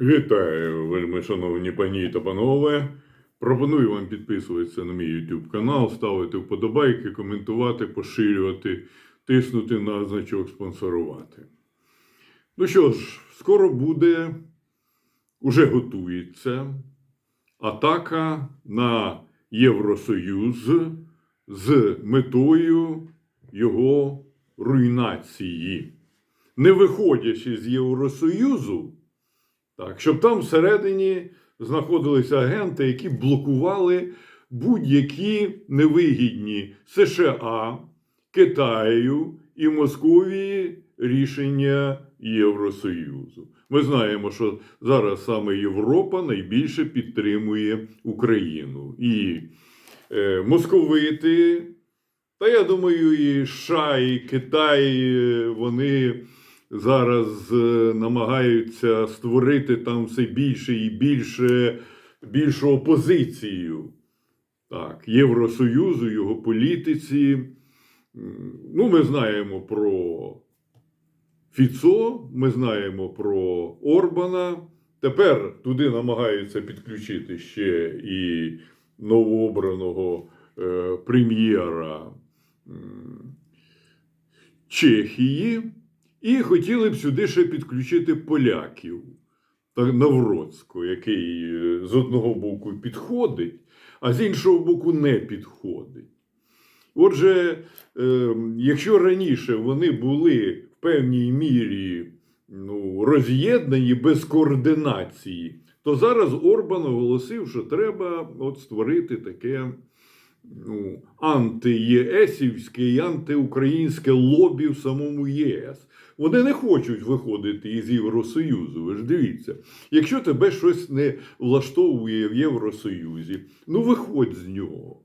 Вітаю, вельми шановні пані та панове. Пропоную вам підписуватися на мій YouTube канал, ставити вподобайки, коментувати, поширювати, тиснути на значок спонсорувати. Ну що ж, скоро буде, уже готується атака на Євросоюз з метою його руйнації. Не виходячи з Євросоюзу, так, щоб там всередині знаходилися агенти, які блокували будь-які невигідні США, Китаю і Московії рішення Євросоюзу. Ми знаємо, що зараз саме Європа найбільше підтримує Україну. І е, московити, та я думаю, і США, і Китай, е, вони зараз е, намагаються створити там все більше і більше більшу опозицію так, Євросоюзу, його політиці. Ну, ми знаємо про Фіцо, ми знаємо про Орбана. Тепер туди намагаються підключити ще і новообраного е, прем'єра Чехії. І хотіли б сюди ще підключити поляків та Навроцького, який е, з одного боку підходить, а з іншого боку не підходить. Отже, е, якщо раніше вони були в певній мірі ну, роз'єднані без координації, то зараз Орбан оголосив, що треба от створити таке ну, анти-єсівське і антиукраїнське лобі в самому ЄС. Вони не хочуть виходити із Євросоюзу. Ви ж дивіться, якщо тебе щось не влаштовує в Євросоюзі, ну виходь з нього.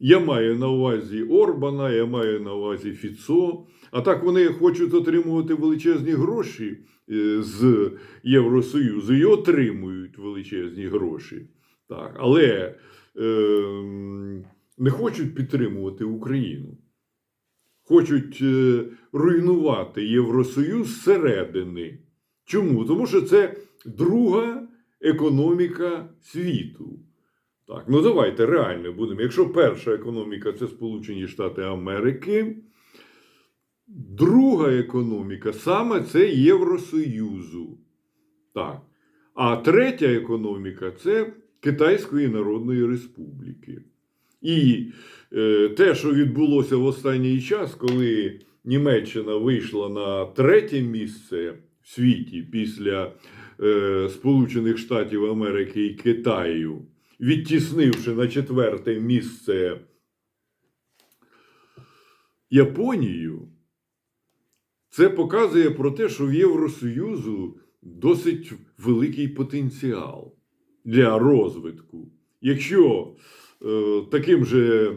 Я маю на увазі Орбана, я маю на увазі Фіцо. А так вони хочуть отримувати величезні гроші е, з Євросоюзу і отримують величезні гроші. Так, але е, не хочуть підтримувати Україну. Хочуть е, руйнувати Євросоюз зсередини. Чому? Тому що це друга економіка світу. Так, ну давайте реально будемо. Якщо перша економіка це Сполучені Штати Америки, друга економіка саме це Євросоюзу. Так. А третя економіка це Китайської Народної Республіки. І е, те, що відбулося в останній час, коли Німеччина вийшла на третє місце в світі після е, Сполучених Штатів Америки і Китаю, відтіснивши на четверте місце Японію, це показує про те, що в Євросоюзу досить великий потенціал для розвитку. Якщо таким же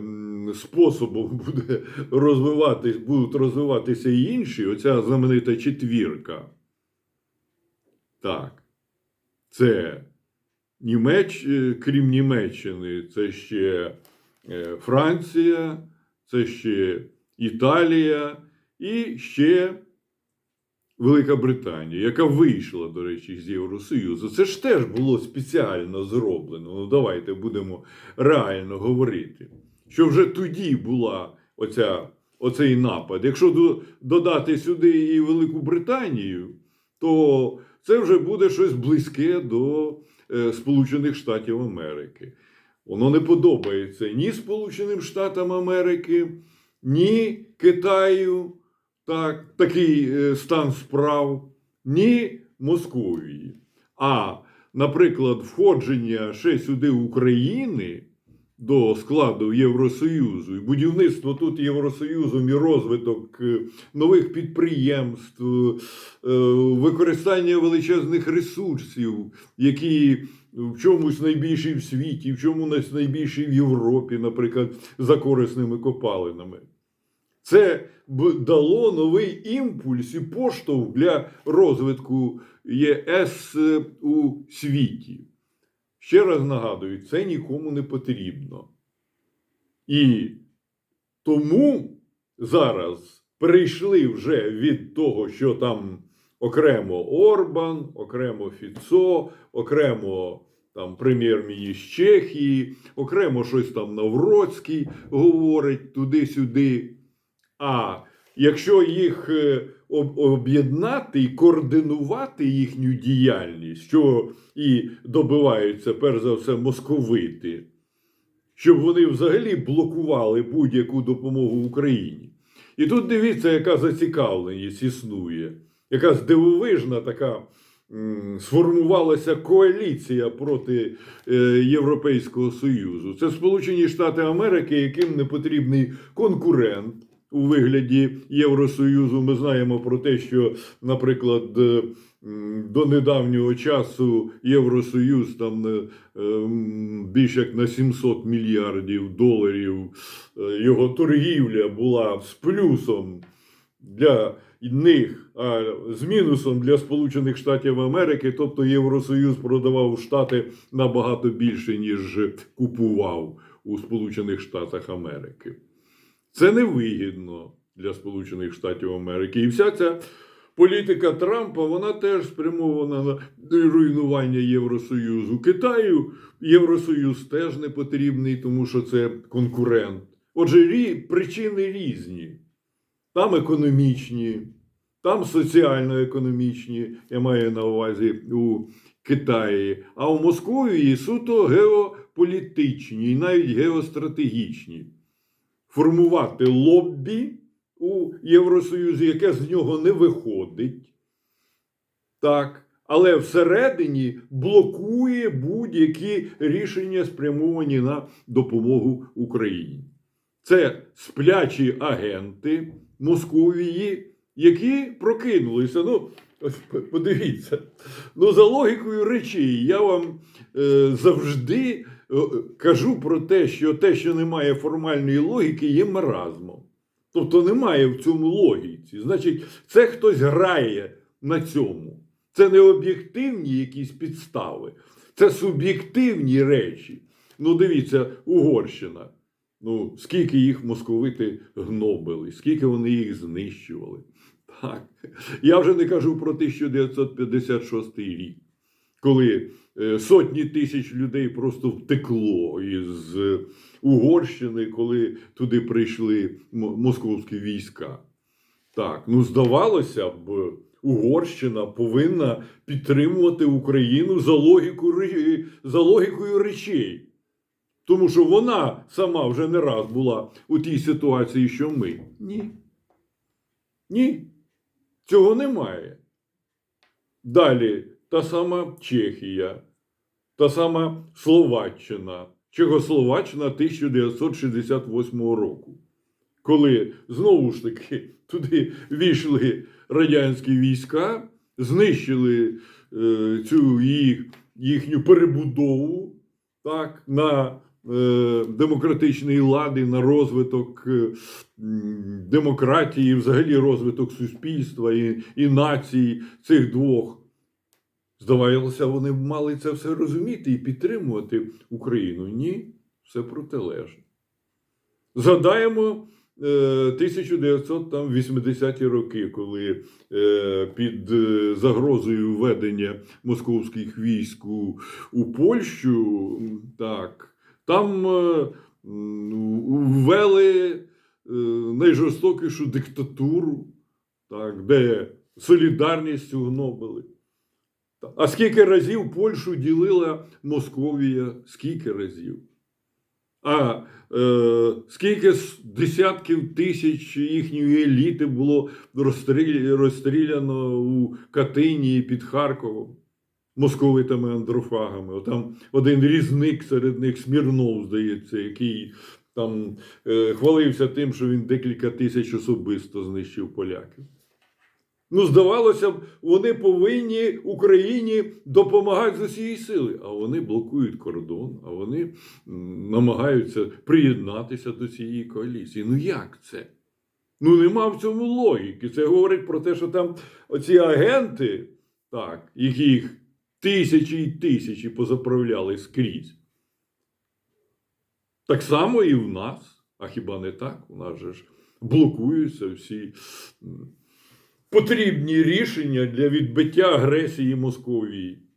способом буде розвиватись, будуть розвиватися і інші, оця знаменита четвірка. Так. Це Німеч, е, крім Німеччини, це ще е, Франція, це ще Італія і ще Велика Британія, яка вийшла, до речі, з Євросоюзу. Це ж теж було спеціально зроблено. Ну, давайте будемо реально говорити. Що вже тоді була оця, оцей напад. Якщо до- додати сюди і Велику Британію, то це вже буде щось близьке до е, Сполучених Штатів Америки. Воно не подобається ні Сполученим Штатам Америки, ні Китаю, так, такий е, стан справ, ні Московії. А, наприклад, входження ще сюди України до складу Євросоюзу і будівництво тут Євросоюзом і розвиток е, нових підприємств, е, використання величезних ресурсів, які в чомусь найбільші в світі, в чомусь найбільші в Європі, наприклад, за корисними копалинами. Це б дало новий імпульс і поштовх для розвитку ЄС е, у світі. Ще раз нагадую, це нікому не потрібно. І тому зараз перейшли вже від того, що там окремо Орбан, окремо Фіцо, окремо там прем'єр-міністр Чехії, окремо щось там Навроцький говорить туди-сюди. А якщо їх е, об'єднати і координувати їхню діяльність, що і добиваються, перш за все, московити, щоб вони взагалі блокували будь-яку допомогу Україні. І тут дивіться, яка зацікавленість існує, яка здивовижна така сформувалася коаліція проти е, Європейського Союзу. Це Сполучені Штати Америки, яким не потрібний конкурент у вигляді Євросоюзу. Ми знаємо про те, що, наприклад, е, до недавнього часу Євросоюз там е, ем, більше як на 700 мільярдів доларів е, його торгівля була з плюсом для них, а з мінусом для Сполучених Штатів Америки. Тобто Євросоюз продавав Штати набагато більше, ніж купував у Сполучених Штатах Америки. Це невигідно для Сполучених Штатів Америки. І вся ця політика Трампа вона теж спрямована на руйнування Євросоюзу. Китаю Євросоюз теж не потрібний, тому що це конкурент. Отже, рі, причини різні. Там економічні, там соціально-економічні, я маю на увазі у Китаї, а у Московії суто геополітичні і навіть геостратегічні. Формувати лоббі у Євросоюзі, яке з нього не виходить. Так. Але всередині блокує будь-які рішення, спрямовані на допомогу Україні. Це сплячі агенти Московії, які прокинулися. Ну, подивіться. Ну, за логікою речей, я вам е, завжди е, кажу про те, що те, що немає формальної логіки, є маразмом. Тобто немає в цьому логіці. Значить, це хтось грає на цьому. Це не об'єктивні якісь підстави, це суб'єктивні речі. Ну, дивіться, Угорщина. Ну, скільки їх московити гнобили, скільки вони їх знищували. Так. Я вже не кажу про 1956 рік, коли е, сотні тисяч людей просто втекло із е, Угорщини, коли туди прийшли московські війська. Так, ну здавалося б, Угорщина повинна підтримувати Україну за, логіку, за логікою речей. Тому що вона сама вже не раз була у тій ситуації, що ми. Ні. Ні. Цього немає. Далі та сама Чехія, та сама Словаччина, Чехословаччина 1968 року. Коли знову ж таки туди війшли радянські війська, знищили е, цю їх, їхню перебудову так, на е, демократичний лад і на розвиток е, демократії, взагалі розвиток суспільства і, і націй цих двох. Здавалося, вони мали це все розуміти і підтримувати Україну. Ні, все протилежно. Згадаємо е, 1980-ті роки, коли е, під е, загрозою введення московських військ у Польщу, так, там е, ввели е, найжорстокішу диктатуру, так, де солідарністю гнобили. А скільки разів Польщу ділила Московія? Скільки разів? А е, скільки десятків тисяч їхньої еліти було розстріляно у Катині під Харковом московитами андрофагами. Отам один різник серед них Смірнов, здається, який там е, хвалився тим, що він декілька тисяч особисто знищив поляків. Ну, здавалося б, вони повинні Україні допомагати з усієї сили, а вони блокують кордон, а вони намагаються приєднатися до цієї коаліції. Ну як це? Ну нема в цьому логіки. Це говорить про те, що там оці агенти, так, яких тисячі і тисячі позаправляли скрізь. Так само і в нас. А хіба не так? У нас же ж блокуються всі. потрібні рішення для відбиття агресії Московії.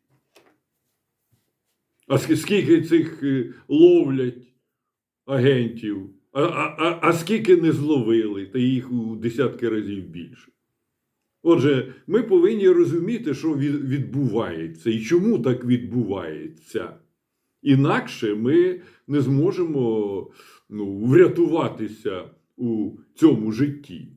А скільки цих е, ловлять агентів, а, а, а, а скільки не зловили, та їх у десятки разів більше. Отже, ми повинні розуміти, що відбувається і чому так відбувається. Інакше ми не зможемо ну, врятуватися у цьому житті.